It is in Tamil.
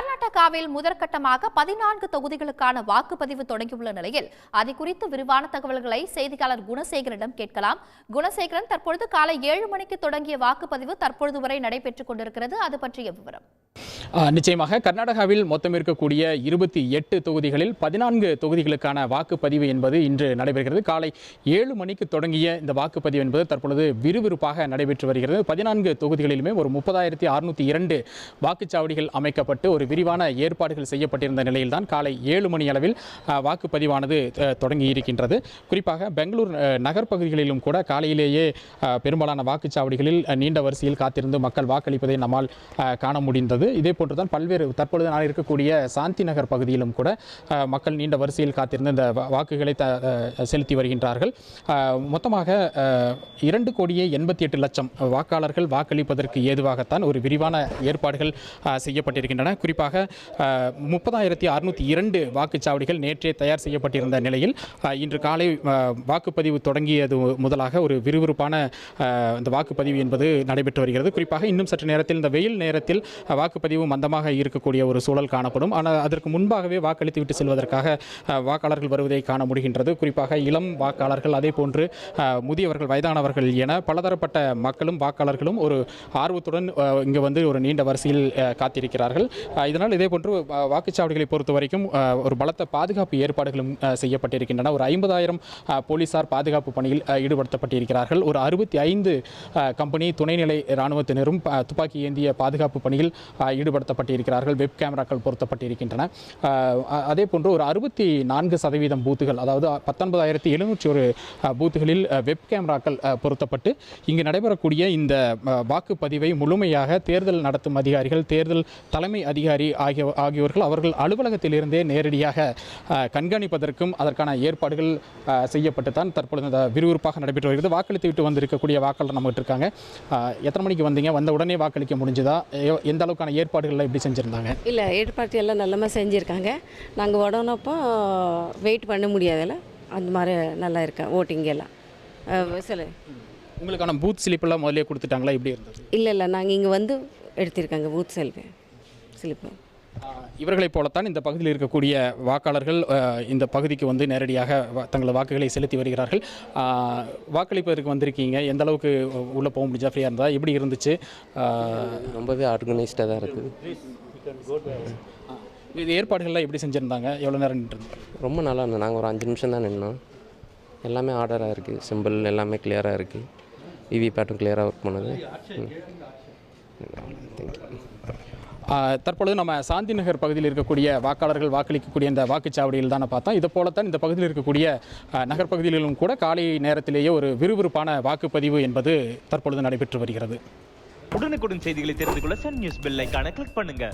I'm கர்நாடகாவில் முதற்கட்டமாக பதினான்கு தொகுதிகளுக்கான வாக்குப்பதிவு தொடங்கியுள்ள நிலையில் அது குறித்து விரிவான தகவல்களை செய்தியாளர் குணசேகரனிடம் கேட்கலாம். குணசேகரன் தற்பொழுது காலை ஏழு மணிக்கு தொடங்கிய வாக்குப்பதிவு தற்பொழுது வரை நடைபெற்றுக் கொண்டிருக்கிறது. அது பற்றிய விவரம். நிச்சயமாக கர்நாடகாவில் மொத்தம் இருக்கக்கூடிய இருபத்தி எட்டு தொகுதிகளில் பதினான்கு தொகுதிகளுக்கான வாக்குப்பதிவு என்பது இன்று நடைபெறுகிறது. காலை ஏழு மணிக்கு தொடங்கிய இந்த வாக்குப்பதிவு என்பது தற்பொழுது விறுவிறுப்பாக நடைபெற்று வருகிறது. பதினான்கு தொகுதிகளிலுமே ஒரு முப்பதாயிரத்தி அறுநூத்தி இரண்டு வாக்குச்சாவடிகள் அமைக்கப்பட்டு ஒரு விரிவான ஏற்பாடுகள் செய்யப்பட்டிருந்த நிலையில்தான் காலை ஏழு மணி அளவில் வாக்குப்பதிவானது தொடங்கி இருக்கின்றது குறிப்பாக பெங்களூர் அ, நகர்ப்பகுதிகளிலும் கூட காலையிலேயே பெரும்பாலான வாக்குச்சாவடிகளில் நீண்ட வரிசையில் காத்திருந்து மக்கள் வாக்களிப்பதை நம்மால் காண முடிந்தது. இதே போன்றுதான் பல்வேறு தற்பொழுது நான் இருக்கக்கூடிய சாந்தி நகர் பகுதியிலும் கூட மக்கள் நீண்ட வரிசையில் காத்திருந்து இந்த வாக்குகளை த செலுத்தி வருகின்றார்கள். மொத்தமாக இரண்டு கோடியே எண்பத்தி எட்டு லட்சம் வாக்காளர்கள் வாக்களிப்பதற்கு ஏதுவாகத்தான் ஒரு விரிவான ஏற்பாடுகள் செய்யப்பட்டிருக்கின்றன. குறிப்பாக முப்பதாயிரத்தி அறுநூற்றி இரண்டு வாக்குச்சாவடிகள் நேற்றே தயார் செய்யப்பட்டிருந்த நிலையில் இன்று காலை வாக்குப்பதிவு தொடங்கியது முதலாக ஒரு விறுவிறுப்பான இந்த வாக்குப்பதிவு என்பது நடைபெற்று வருகிறது. குறிப்பாக இன்னும் சற்று நேரத்தில் இந்த வெயில் நேரத்தில் வாக்குப்பதிவு மந்தமாக இருக்கக்கூடிய ஒரு சூழல் காணப்படும். ஆனால் அதற்கு முன்பாகவே வாக்களித்து விட்டு செல்வதற்காக வாக்காளர்கள் வருவதை காண முடிகின்றது. குறிப்பாக இளம் வாக்காளர்கள் அதே போன்று முதியவர்கள் வயதானவர்கள் என பலதரப்பட்ட மக்களும் வாக்காளர்களும் ஒரு ஆர்வத்துடன் இங்கே இங்கு வந்து ஒரு நீண்ட வரிசையில் காத்திருக்கிறார்கள். இதனால் இதனால் இதே போன்று வாக்குச்சாவடிகளை பொறுத்த வரைக்கும் ஒரு பலத்த பாதுகாப்பு ஏற்பாடுகளும் செய்யப்பட்டிருக்கின்றன. ஒரு ஐம்பதாயிரம் போலீசார் பாதுகாப்பு பணியில் ஈடுபடுத்தப்பட்டிருக்கிறார்கள். ஒரு அறுபத்தி ஐந்து கம்பெனி துணைநிலை இராணுவத்தினரும் துப்பாக்கி ஏந்திய பாதுகாப்பு பணியில் ஈடுபடுத்தப்பட்டிருக்கிறார்கள். வெப் கேமராக்கள் பொருத்தப்பட்டிருக்கின்றன. அதே போன்று ஒரு அறுபத்தி நான்கு சதவீதம் பூத்துகள் அதாவது பத்தொன்பதாயிரத்தி எழுநூற்றி ஒரு பூத்துகளில் வெப் கேமராக்கள் பொருத்தப்பட்டு இங்கு நடைபெறக்கூடிய இந்த வாக்குப்பதிவை முழுமையாக தேர்தல் நடத்தும் அதிகாரிகள் தேர்தல் தலைமை அதிகாரி ஆகிய ஆகியோர்கள் அவர்கள் அலுவலகத்திலிருந்தே நேரடியாக கண்காணிப்பதற்கும் அதற்கான ஏற்பாடுகள் செய்யப்பட்டு தான் தற்பொழுது விறுவிறுப்பாக நடைபெற்று வருகிறது. வாக்களித்து விட்டு வந்திருக்கக்கூடிய வாக்காளர் நம்மகிட்ட இருக்காங்க. எத்தனை மணிக்கு வந்தீங்க? வந்த உடனே வாக்களிக்க முடிஞ்சதா? எந்த அளவுக்கான ஏற்பாடுகள்லாம் எப்படி செஞ்சுருந்தாங்க? இல்லை ஏற்பாடு எல்லாம் நல்லமா செஞ்சுருக்காங்க. நாங்கள் உடனப்போ வெயிட் பண்ண முடியாதுல்ல அந்த மாதிரி நல்லா இருக்கேன் ஓட்டிங் எல்லாம். சொல்லு. உங்களுக்கான பூத் ஸ்லிப்பெல்லாம் முதலே கொடுத்துட்டாங்களா? எப்படி இருந்தது? இல்லை இல்லை நாங்கள் இங்கே வந்து எடுத்திருக்காங்க பூத் செல்வி ஸ்லிப்பு ஆஹ் இவர்களைப் போலத்தான் இந்த பகுதியில் இருக்கக்கூடிய வாக்காளர்கள் இந்த பகுதிக்கு வந்து நேரடியாக வா- தங்களது வாக்குகளை செலுத்தி வருகிறார்கள். வாக்களிப்பதற்கு வந்திருக்கீங்க. எந்த அளவுக்கு உள்ளே போக முடிஞ்சா ஃப்ரீயாக இருந்தா எப்படி இருந்துச்சு? ரொம்பவே ஆர்கனைஸ்டாக தான் இருக்குது. இது ஏற்பாடுகள்லாம் எப்படி செஞ்சுருந்தாங்க? எவ்வளோ நேரம் நின்று ரொம்ப நல்லா இருந்தது. நாங்கள் ஒரு அஞ்சு நிமிஷம் தான் நின்னோம். எல்லாமே ஆர்டராக இருக்குது சிம்பிள் எல்லாமே கிளியராக இருக்குது விவி பேட்டும் கிளியராக ஒர்க் பண்ணுது. தற்பொழுது நம்ம சாந்தி நகர் பகுதியில் இருக்கக்கூடிய வாக்காளர்கள் வாக்களிக்கக்கூடிய இந்த வாக்குச்சாவடியில் தானே பார்த்தோம். இது போலத்தான் இந்த பகுதியில் இருக்கக்கூடிய ஆஹ் நகர் பகுதிகளிலும் கூட காலை நேரத்திலேயே ஒரு விறுவிறுப்பான வாக்குப்பதிவு என்பது தற்பொழுது நடைபெற்று வருகிறது. உடனுக்குடன் செய்திகளை தெரிந்து கொள்ள சன் நியூஸ் பெல் ஐகானை கிளிக் பண்ணுங்க.